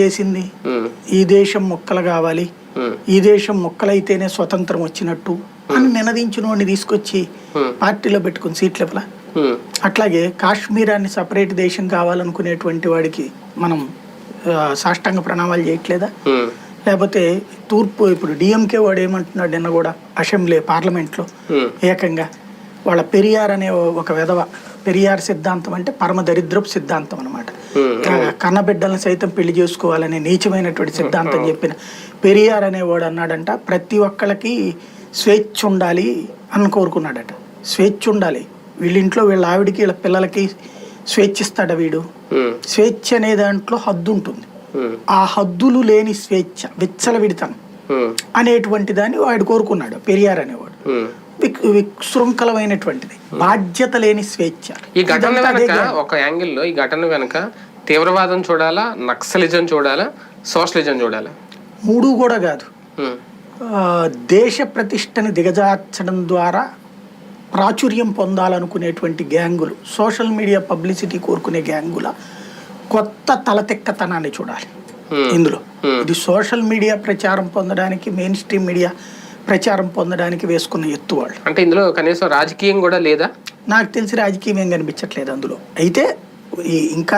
చేసింది. ఈ దేశం మొక్కలు కావాలి. ఈ దేశం మొక్కలైతేనే స్వతంత్రం వచ్చినట్టు అని నినదించిన వాడిని తీసుకొచ్చి. పార్టీలో పెట్టుకుని సీట్ల అట్లాగే కాశ్మీరాన్ని సపరేట్ దేశం కావాలనుకునేటువంటి వాడికి మనం సాష్టాంగ ప్రణామాలు చేయట్లేదా? లేకపోతే తూర్పు ఇప్పుడు డిఎంకే వాడు ఏమంటున్నాడు నిన్న కూడా అసెంబ్లీ పార్లమెంట్లో ఏకంగా. వాళ్ళ పెరియార్ అనే ఒక విధవ పెరియార్ సిద్ధాంతం అంటే పరమ దరిద్రపు సిద్ధాంతం అనమాట కన్నబిడ్డలను సైతం పెళ్ళి చేసుకోవాలనే నీచమైనటువంటి సిద్ధాంతం చెప్పిన పెరియార్ అనేవాడు అన్నాడంట ప్రతి ఒక్కళ్ళకి స్వేచ్ఛ ఉండాలి అని కోరుకున్నాడట. స్వేచ్ఛ ఉండాలి. వీళ్ళ ఇంట్లో వీళ్ళ ఆవిడికి వీళ్ళ పిల్లలకి స్వేచ్ఛ ఇస్తాడా వీడు స్వేచ్ఛ అనే దాంట్లో హద్దు ఉంటుంది. ఆ హద్దులు లేని స్వేచ్ఛ విచ్చలవిడితనం ఉమ్, అనేటువంటి దాన్ని వాడు కోరుకున్నాడు పెరియార్ అనేవాడు. విశృంఖలమైనటువంటిది. బాధ్యత లేని స్వేచ్ఛ. ఈ ఘటన వెనక ఒక యాంగిల్లో ఈ ఘటన వెనక తీవ్రవాదం చూడాలా నక్సలిజం చూడాలా సోషలిజం చూడాలా? మూడు కూడా కాదు. ఆ, దేశ ప్రతిష్టని దిగజార్చడం ద్వారా ప్రాచుర్యం పొందాలనుకునేటువంటి గ్యాంగులు సోషల్ మీడియా పబ్లిసిటీ కోరుకునే గ్యాంగుల కొత్త తలతెక్కతనాన్ని చూడాలి. Hmm. ఇందులో Hmm. ఇది సోషల్ మీడియా ప్రచారం పొందడానికి మెయిన్ స్ట్రీమ్ మీడియా ప్రచారం పొందడానికి వేసుకున్న ఎత్తు వాళ్ళు. అంటే ఇందులో కనీసం రాజకీయం కూడా లేదా? నాకు తెలిసి రాజకీయం ఏం కనిపించట్లేదు అందులో. అయితే ఈ ఇంకా